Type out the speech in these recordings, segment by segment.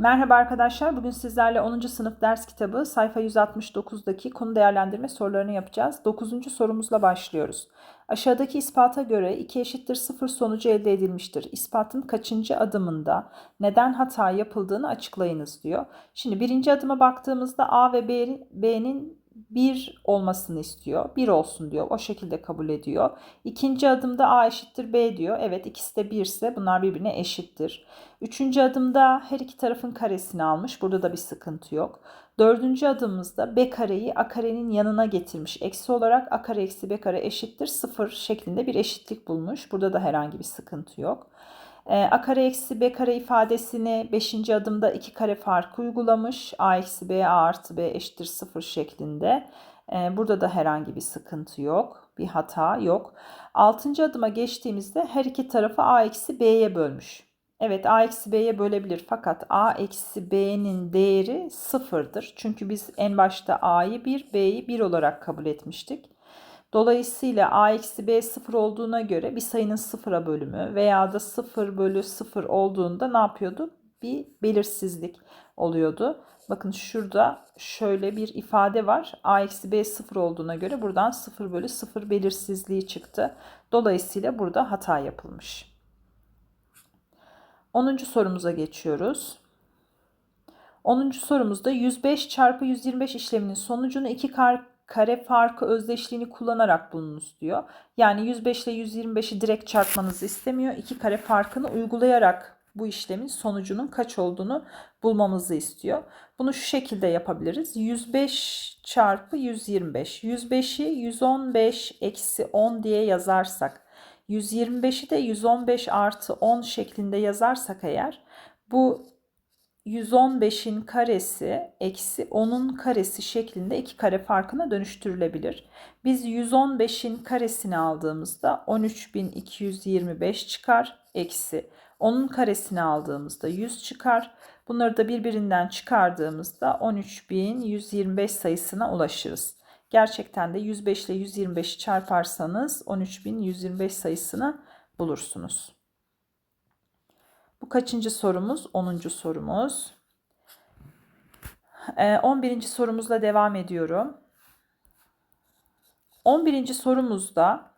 Merhaba arkadaşlar. Bugün sizlerle 10. sınıf ders kitabı sayfa 169'daki konu değerlendirme sorularını yapacağız. 9. sorumuzla başlıyoruz. Aşağıdaki ispata göre 2 eşittir 0 sonucu elde edilmiştir. İspatın kaçıncı adımında neden hata yapıldığını açıklayınız diyor. Şimdi birinci adıma baktığımızda A ve B'nin 1 olmasını istiyor. 1 olsun diyor. O şekilde kabul ediyor. İkinci adımda A eşittir B diyor. Evet ikisi de 1 ise bunlar birbirine eşittir. Üçüncü adımda her iki tarafın karesini almış. Burada da bir sıkıntı yok. Dördüncü adımımızda B kareyi A karenin yanına getirmiş. Eksi olarak A kare eksi B kare eşittir 0 şeklinde bir eşitlik bulmuş. Burada da herhangi bir sıkıntı yok. E, a kare eksi b kare ifadesini 5. adımda 2 kare farkı uygulamış. a eksi b a artı b eşittir 0 şeklinde. E, burada da herhangi bir sıkıntı yok. Bir hata yok. 6. adıma geçtiğimizde her iki tarafı a eksi b'ye bölmüş. Evet a eksi b'ye bölebilir fakat a eksi b'nin değeri sıfırdır. Çünkü biz en başta a'yı 1 b'yi 1 olarak kabul etmiştik. Dolayısıyla a eksi b sıfır olduğuna göre bir sayının sıfıra bölümü veya da sıfır bölü sıfır olduğunda ne yapıyordu? Bir belirsizlik oluyordu. Bakın şurada şöyle bir ifade var. a eksi b sıfır olduğuna göre buradan sıfır bölü sıfır belirsizliği çıktı. Dolayısıyla burada hata yapılmış. 10. sorumuza geçiyoruz. 10. sorumuzda 105 çarpı 125 işleminin sonucunu iki kar kare farkı özdeşliğini kullanarak bulunuz diyor. Yani 105 ile 125'i direkt çarpmanızı istemiyor. İki kare farkını uygulayarak bu işlemin sonucunun kaç olduğunu bulmamızı istiyor. Bunu şu şekilde yapabiliriz. 105 çarpı 125. 105'i 115 eksi 10 diye yazarsak 125'i de 115 artı 10 şeklinde yazarsak eğer bu 115'in karesi eksi 10'un karesi şeklinde iki kare farkına dönüştürülebilir. Biz 115'in karesini aldığımızda 13.225 çıkar. Eksi 10'un karesini aldığımızda 100 çıkar. Bunları da birbirinden çıkardığımızda 13.125 sayısına ulaşırız. Gerçekten de 105 ile 125'i çarparsanız 13.125 sayısını bulursunuz. Bu kaçıncı sorumuz? 10. sorumuz. 11. Ee, sorumuzla devam ediyorum. 11. sorumuzda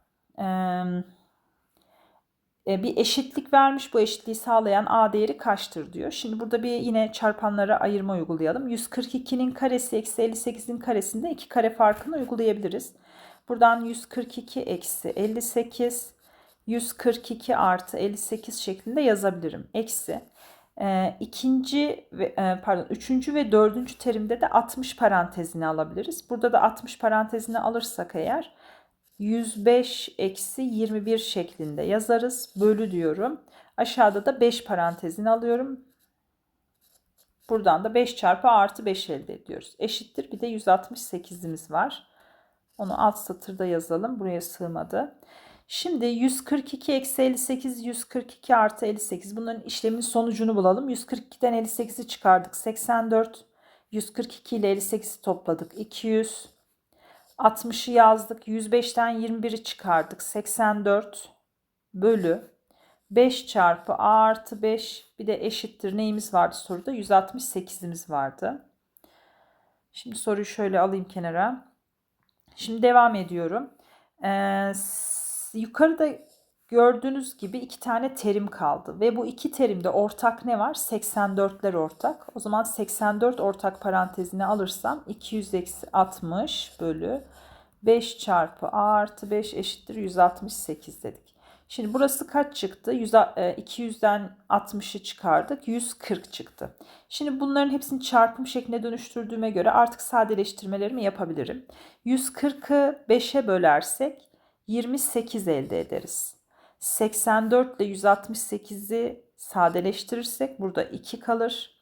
e, bir eşitlik vermiş. Bu eşitliği sağlayan A değeri kaçtır diyor. Şimdi burada bir yine çarpanlara ayırma uygulayalım. 142'nin karesi eksi 58'in karesinde iki kare farkını uygulayabiliriz. Buradan 142 eksi 58 142 artı 58 şeklinde yazabilirim. Eksi. E, ikinci ve e, pardon üçüncü ve dördüncü terimde de 60 parantezini alabiliriz. Burada da 60 parantezini alırsak eğer 105 eksi 21 şeklinde yazarız. Bölü diyorum. Aşağıda da 5 parantezini alıyorum. Buradan da 5 çarpı artı 5 elde ediyoruz. Eşittir. Bir de 168'imiz var. Onu alt satırda yazalım. Buraya sığmadı. Şimdi 142 eksi 58, 142 artı 58. Bunların işlemin sonucunu bulalım. 142'den 58'i çıkardık. 84. 142 ile 58'i topladık. 200. 60'ı yazdık. 105'ten 21'i çıkardık. 84 bölü 5 çarpı a artı 5 bir de eşittir neyimiz vardı soruda? 168'imiz vardı. Şimdi soruyu şöyle alayım kenara. Şimdi devam ediyorum. Ee, yukarıda gördüğünüz gibi iki tane terim kaldı. Ve bu iki terimde ortak ne var? 84'ler ortak. O zaman 84 ortak parantezine alırsam 260 bölü 5 çarpı a artı 5 eşittir 168 dedik. Şimdi burası kaç çıktı? 200'den 60'ı çıkardık. 140 çıktı. Şimdi bunların hepsini çarpım şekline dönüştürdüğüme göre artık sadeleştirmelerimi yapabilirim. 140'ı 5'e bölersek 28 elde ederiz. 84 ile 168'i sadeleştirirsek burada 2 kalır.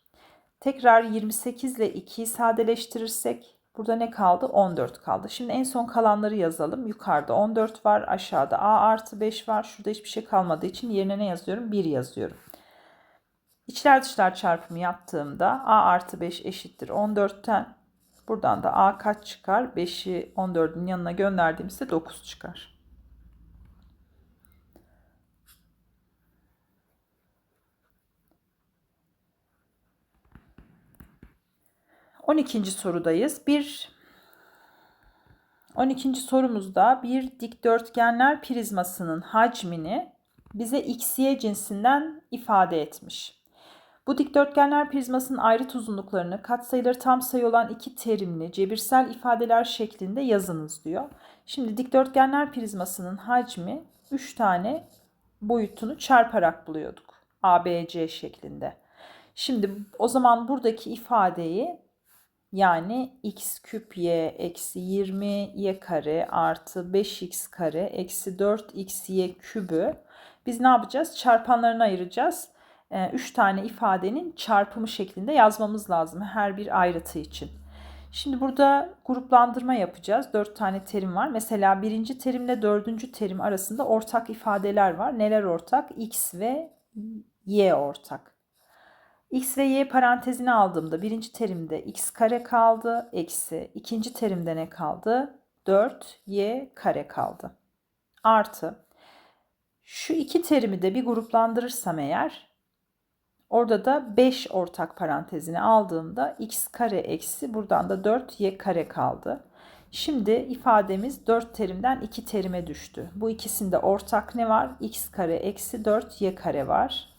Tekrar 28 ile 2'yi sadeleştirirsek burada ne kaldı? 14 kaldı. Şimdi en son kalanları yazalım. Yukarıda 14 var. Aşağıda A artı 5 var. Şurada hiçbir şey kalmadığı için yerine ne yazıyorum? 1 yazıyorum. İçler dışlar çarpımı yaptığımda A artı 5 eşittir 14'ten. Buradan da A kaç çıkar? 5'i 14'ün yanına gönderdiğimizde 9 çıkar. 12. sorudayız. Bir 12. sorumuzda bir dikdörtgenler prizmasının hacmini bize XY cinsinden ifade etmiş. Bu dikdörtgenler prizmasının ayrıt uzunluklarını katsayıları tam sayı olan iki terimli cebirsel ifadeler şeklinde yazınız diyor. Şimdi dikdörtgenler prizmasının hacmi 3 tane boyutunu çarparak buluyorduk. ABC şeklinde. Şimdi o zaman buradaki ifadeyi yani x küp y eksi 20 y kare artı 5x kare eksi 4x y kübü biz ne yapacağız? Çarpanlarını ayıracağız. 3 tane ifadenin çarpımı şeklinde yazmamız lazım her bir ayrıtı için. Şimdi burada gruplandırma yapacağız. 4 tane terim var. Mesela birinci terimle dördüncü terim arasında ortak ifadeler var. Neler ortak? X ve Y ortak. X ve Y parantezini aldığımda birinci terimde x kare kaldı. Eksi ikinci terimde ne kaldı? 4y kare kaldı. Artı şu iki terimi de bir gruplandırırsam eğer orada da 5 ortak parantezini aldığımda x kare eksi buradan da 4y kare kaldı. Şimdi ifademiz 4 terimden 2 terime düştü. Bu ikisinde ortak ne var? x kare eksi 4y kare var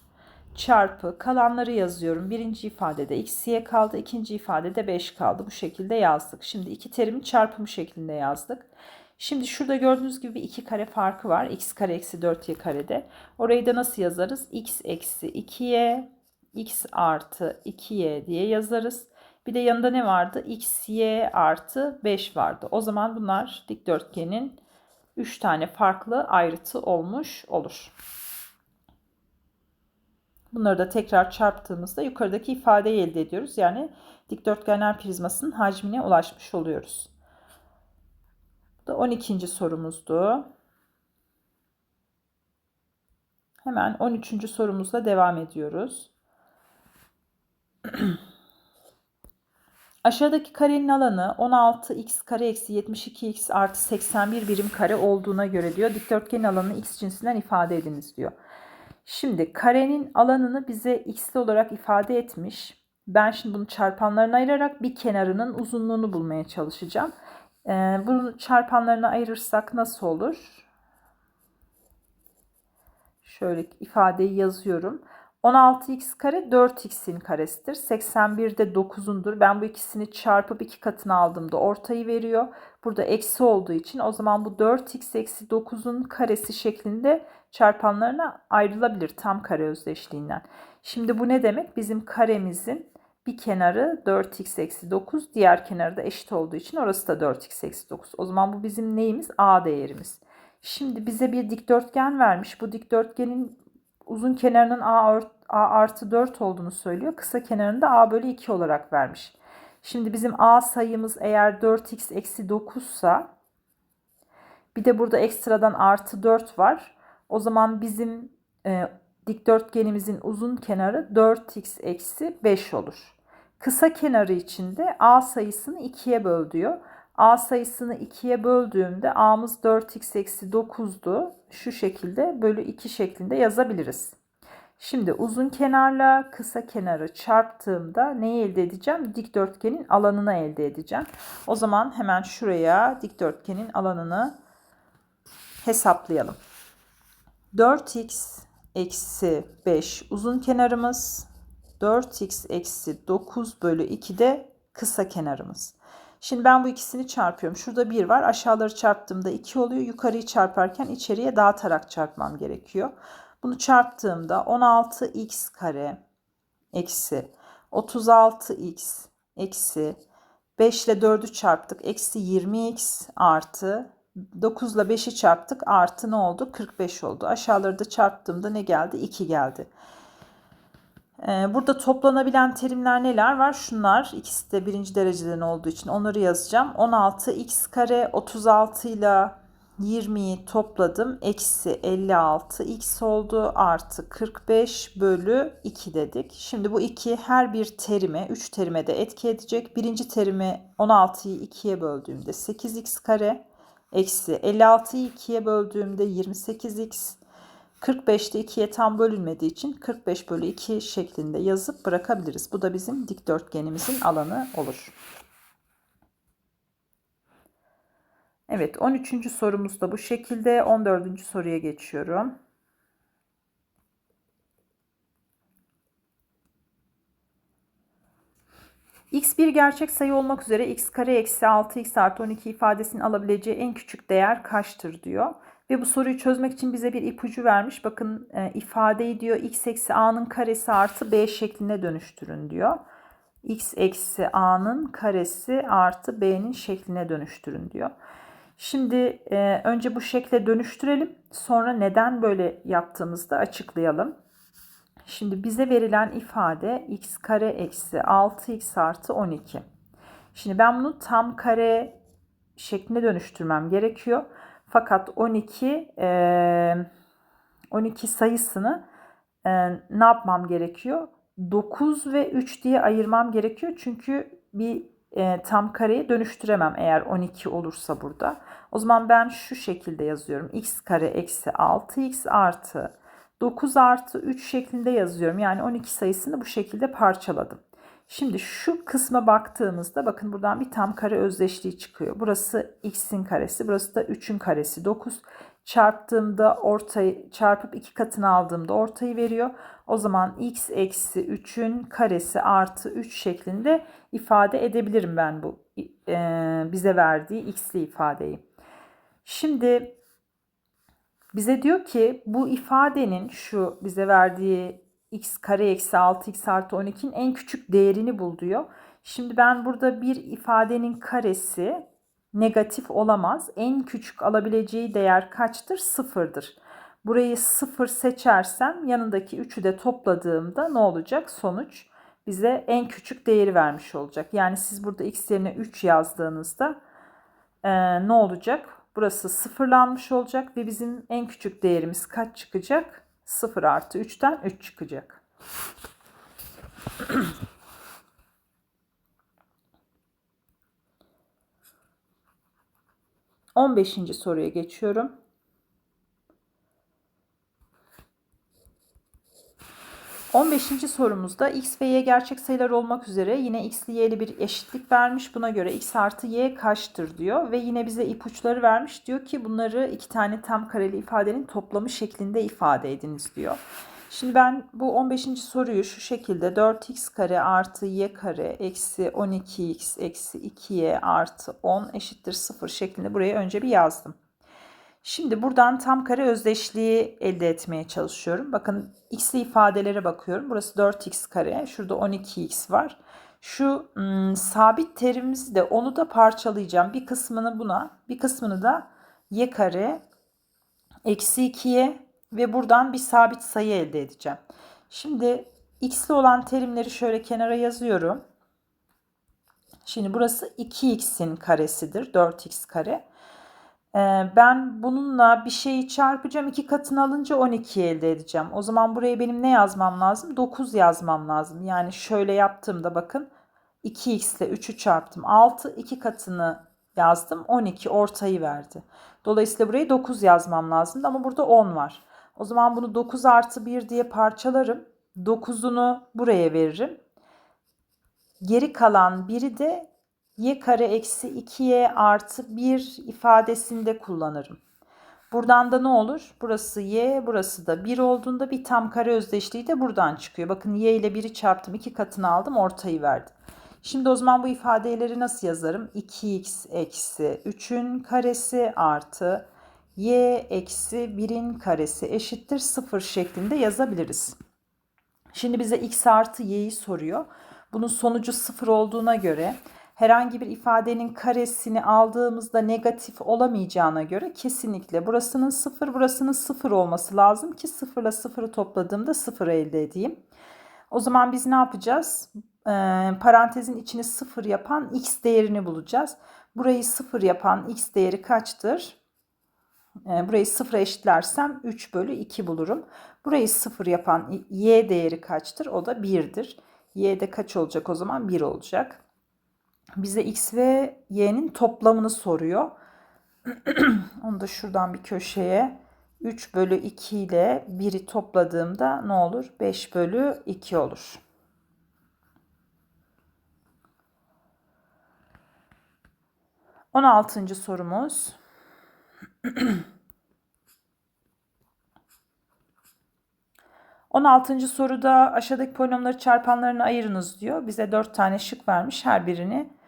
çarpı kalanları yazıyorum. Birinci ifadede x'ye kaldı. ikinci ifadede 5 kaldı. Bu şekilde yazdık. Şimdi iki terimin çarpımı şeklinde yazdık. Şimdi şurada gördüğünüz gibi iki kare farkı var. x kare eksi 4y karede. Orayı da nasıl yazarız? x eksi 2y x artı 2y diye yazarız. Bir de yanında ne vardı? x, y artı 5 vardı. O zaman bunlar dikdörtgenin 3 tane farklı ayrıtı olmuş olur. Bunları da tekrar çarptığımızda yukarıdaki ifadeyi elde ediyoruz. Yani dikdörtgenler prizmasının hacmine ulaşmış oluyoruz. Bu da 12. sorumuzdu. Hemen 13. sorumuzla devam ediyoruz. Aşağıdaki karenin alanı 16x kare eksi 72x artı 81 birim kare olduğuna göre diyor. Dikdörtgenin alanını x cinsinden ifade ediniz diyor. Şimdi karenin alanını bize x'li olarak ifade etmiş. Ben şimdi bunu çarpanlarına ayırarak bir kenarının uzunluğunu bulmaya çalışacağım. Ee, bunu çarpanlarına ayırırsak nasıl olur? Şöyle ifadeyi yazıyorum. 16x kare 4x'in karesidir. 81 de 9'undur. Ben bu ikisini çarpıp iki katını aldığımda ortayı veriyor. Burada eksi olduğu için o zaman bu 4x eksi 9'un karesi şeklinde çarpanlarına ayrılabilir tam kare özdeşliğinden. Şimdi bu ne demek? Bizim karemizin bir kenarı 4x eksi 9 diğer kenarı da eşit olduğu için orası da 4x eksi 9. O zaman bu bizim neyimiz? A değerimiz. Şimdi bize bir dikdörtgen vermiş. Bu dikdörtgenin uzun kenarının A, artı 4 olduğunu söylüyor. Kısa kenarında A bölü 2 olarak vermiş. Şimdi bizim A sayımız eğer 4x eksi 9 sa bir de burada ekstradan artı 4 var. O zaman bizim e, dikdörtgenimizin uzun kenarı 4x eksi 5 olur. Kısa kenarı için de A sayısını 2'ye böl diyor. A sayısını 2'ye böldüğümde A'mız 4x eksi 9'du. Şu şekilde bölü 2 şeklinde yazabiliriz. Şimdi uzun kenarla kısa kenarı çarptığımda neyi elde edeceğim? Dikdörtgenin alanını elde edeceğim. O zaman hemen şuraya dikdörtgenin alanını hesaplayalım. 4x eksi 5 uzun kenarımız. 4x eksi 9 bölü 2 de kısa kenarımız. Şimdi ben bu ikisini çarpıyorum. Şurada 1 var. Aşağıları çarptığımda 2 oluyor. Yukarıyı çarparken içeriye dağıtarak çarpmam gerekiyor. Bunu çarptığımda 16x kare eksi 36x eksi 5 ile 4'ü çarptık. Eksi 20x artı 9 ile 5'i çarptık. Artı ne oldu? 45 oldu. Aşağıları da çarptığımda ne geldi? 2 geldi. Ee, burada toplanabilen terimler neler var? Şunlar ikisi de birinci dereceden olduğu için onları yazacağım. 16x kare 36 ile 20'yi topladım. Eksi 56 x oldu. Artı 45 bölü 2 dedik. Şimdi bu 2 her bir terime 3 terime de etki edecek. Birinci terimi 16'yı 2'ye böldüğümde 8x kare. Eksi 56'yı 2'ye böldüğümde 28x. 45'te 2'ye tam bölünmediği için 45 bölü 2 şeklinde yazıp bırakabiliriz. Bu da bizim dikdörtgenimizin alanı olur. Evet 13. sorumuz da bu şekilde. 14. soruya geçiyorum. x bir gerçek sayı olmak üzere x kare eksi 6x artı 12 ifadesinin alabileceği en küçük değer kaçtır diyor. Ve bu soruyu çözmek için bize bir ipucu vermiş. Bakın e, ifadeyi diyor x eksi a'nın karesi artı b şekline dönüştürün diyor. x eksi a'nın karesi artı b'nin şekline dönüştürün diyor. Şimdi e, önce bu şekle dönüştürelim. Sonra neden böyle yaptığımızda açıklayalım. Şimdi bize verilen ifade x kare eksi 6x artı 12. Şimdi ben bunu tam kare şekline dönüştürmem gerekiyor. Fakat 12 e, 12 sayısını ne yapmam gerekiyor? 9 ve 3 diye ayırmam gerekiyor. Çünkü bir e, tam kareye dönüştüremem eğer 12 olursa burada. O zaman ben şu şekilde yazıyorum. x kare eksi 6x artı 9 artı 3 şeklinde yazıyorum. Yani 12 sayısını bu şekilde parçaladım. Şimdi şu kısma baktığımızda bakın buradan bir tam kare özdeşliği çıkıyor. Burası x'in karesi, burası da 3'ün karesi 9. Çarptığımda ortayı çarpıp iki katını aldığımda ortayı veriyor. O zaman x eksi 3'ün karesi artı 3 şeklinde ifade edebilirim ben bu e, bize verdiği x'li ifadeyi. Şimdi bize diyor ki bu ifadenin şu bize verdiği x kare eksi 6x artı 12'nin en küçük değerini bul diyor. Şimdi ben burada bir ifadenin karesi negatif olamaz. En küçük alabileceği değer kaçtır? Sıfırdır. Burayı sıfır seçersem yanındaki 3'ü de topladığımda ne olacak? Sonuç bize en küçük değeri vermiş olacak. Yani siz burada x yerine 3 yazdığınızda e, ne olacak? Burası sıfırlanmış olacak ve bizim en küçük değerimiz kaç çıkacak? 0 artı 3'ten 3 çıkacak. On beşinci soruya geçiyorum. 15. sorumuzda x ve y gerçek sayılar olmak üzere yine x'li y'li bir eşitlik vermiş. Buna göre x artı y kaçtır diyor ve yine bize ipuçları vermiş. Diyor ki bunları iki tane tam kareli ifadenin toplamı şeklinde ifade ediniz diyor. Şimdi ben bu 15. soruyu şu şekilde 4x kare artı y kare eksi 12x eksi 2y artı 10 eşittir 0 şeklinde buraya önce bir yazdım. Şimdi buradan tam kare özdeşliği elde etmeye çalışıyorum. Bakın x'li ifadelere bakıyorum. Burası 4x kare. Şurada 12x var. Şu ım, sabit terimimizi de onu da parçalayacağım. Bir kısmını buna bir kısmını da y kare eksi 2y ve buradan bir sabit sayı elde edeceğim. Şimdi x'li olan terimleri şöyle kenara yazıyorum. Şimdi burası 2x'in karesidir. 4x kare. Ee, ben bununla bir şeyi çarpacağım. iki katını alınca 12 elde edeceğim. O zaman buraya benim ne yazmam lazım? 9 yazmam lazım. Yani şöyle yaptığımda bakın 2x ile 3'ü çarptım. 6 iki katını yazdım. 12 ortayı verdi. Dolayısıyla buraya 9 yazmam lazım. Ama burada 10 var. O zaman bunu 9 artı 1 diye parçalarım. 9'unu buraya veririm. Geri kalan biri de y kare eksi 2y artı 1 ifadesinde kullanırım. Buradan da ne olur? Burası y, burası da 1 olduğunda bir tam kare özdeşliği de buradan çıkıyor. Bakın y ile 1'i çarptım, 2 katını aldım, ortayı verdim. Şimdi o zaman bu ifadeleri nasıl yazarım? 2x eksi 3'ün karesi artı y eksi 1'in karesi eşittir 0 şeklinde yazabiliriz. Şimdi bize x artı y'yi soruyor. Bunun sonucu 0 olduğuna göre herhangi bir ifadenin karesini aldığımızda negatif olamayacağına göre kesinlikle burasının 0 burasının 0 olması lazım ki 0 ile 0'ı topladığımda 0 elde edeyim. O zaman biz ne yapacağız? Ee, parantezin içini 0 yapan x değerini bulacağız. Burayı 0 yapan x değeri kaçtır? Ee, burayı 0'a eşitlersem 3 bölü 2 bulurum. Burayı 0 yapan y değeri kaçtır? O da 1'dir. Y'de kaç olacak o zaman? 1 olacak bize x ve y'nin toplamını soruyor. Onu da şuradan bir köşeye 3 bölü 2 ile 1'i topladığımda ne olur? 5 bölü 2 olur. On altıncı sorumuz. On altıncı soruda aşağıdaki polinomları çarpanlarına ayırınız diyor. Bize dört tane şık vermiş. Her birini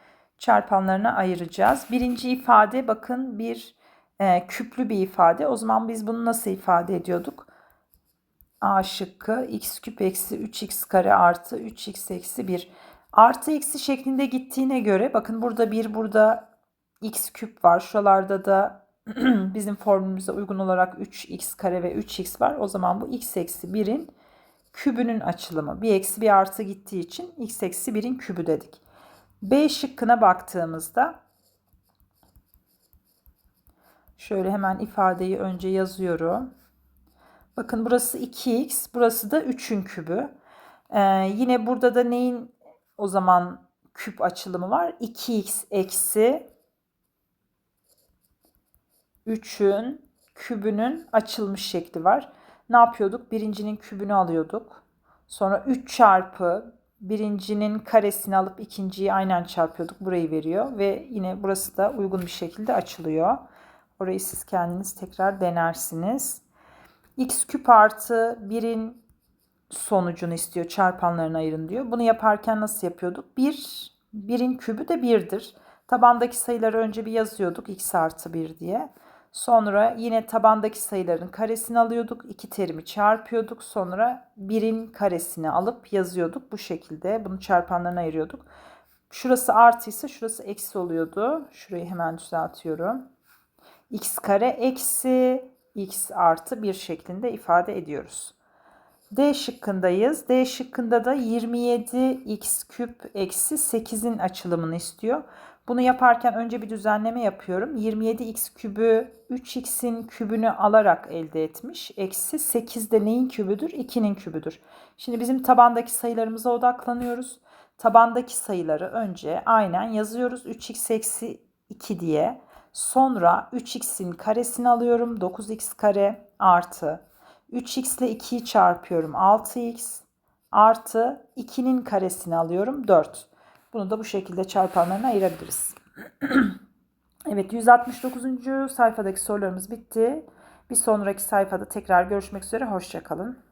çarpanlarına ayıracağız. Birinci ifade bakın bir e, küplü bir ifade. O zaman biz bunu nasıl ifade ediyorduk? A şıkkı x küp eksi 3x kare artı 3x eksi 1. Artı eksi şeklinde gittiğine göre bakın burada 1 burada x küp var. Şuralarda da bizim formülümüze uygun olarak 3x kare ve 3x var. O zaman bu x eksi 1'in kübünün açılımı. Bir eksi bir artı gittiği için x eksi 1'in kübü dedik. B şıkkına baktığımızda şöyle hemen ifadeyi önce yazıyorum. Bakın burası 2x, burası da 3'ün kübü. Ee, yine burada da neyin o zaman küp açılımı var? 2x eksi 3'ün kübünün açılmış şekli var. Ne yapıyorduk? Birincinin kübünü alıyorduk. Sonra 3 çarpı birincinin karesini alıp ikinciyi aynen çarpıyorduk. Burayı veriyor ve yine burası da uygun bir şekilde açılıyor. Orayı siz kendiniz tekrar denersiniz. x küp artı 1'in sonucunu istiyor. Çarpanlarını ayırın diyor. Bunu yaparken nasıl yapıyorduk? 1, 1'in kübü de 1'dir. Tabandaki sayıları önce bir yazıyorduk. x artı 1 diye. Sonra yine tabandaki sayıların karesini alıyorduk. iki terimi çarpıyorduk. Sonra 1'in karesini alıp yazıyorduk. Bu şekilde bunu çarpanlarına ayırıyorduk. Şurası artıysa şurası eksi oluyordu. Şurayı hemen düzeltiyorum. x kare eksi x artı 1 şeklinde ifade ediyoruz. D şıkkındayız. D şıkkında da 27x küp eksi 8'in açılımını istiyor. Bunu yaparken önce bir düzenleme yapıyorum. 27x kübü 3x'in kübünü alarak elde etmiş. Eksi 8 de neyin kübüdür? 2'nin kübüdür. Şimdi bizim tabandaki sayılarımıza odaklanıyoruz. Tabandaki sayıları önce aynen yazıyoruz. 3x eksi 2 diye. Sonra 3x'in karesini alıyorum. 9x kare artı 3x ile 2'yi çarpıyorum. 6x artı 2'nin karesini alıyorum. 4. Bunu da bu şekilde çarpanlarına ayırabiliriz. evet 169. sayfadaki sorularımız bitti. Bir sonraki sayfada tekrar görüşmek üzere. Hoşçakalın.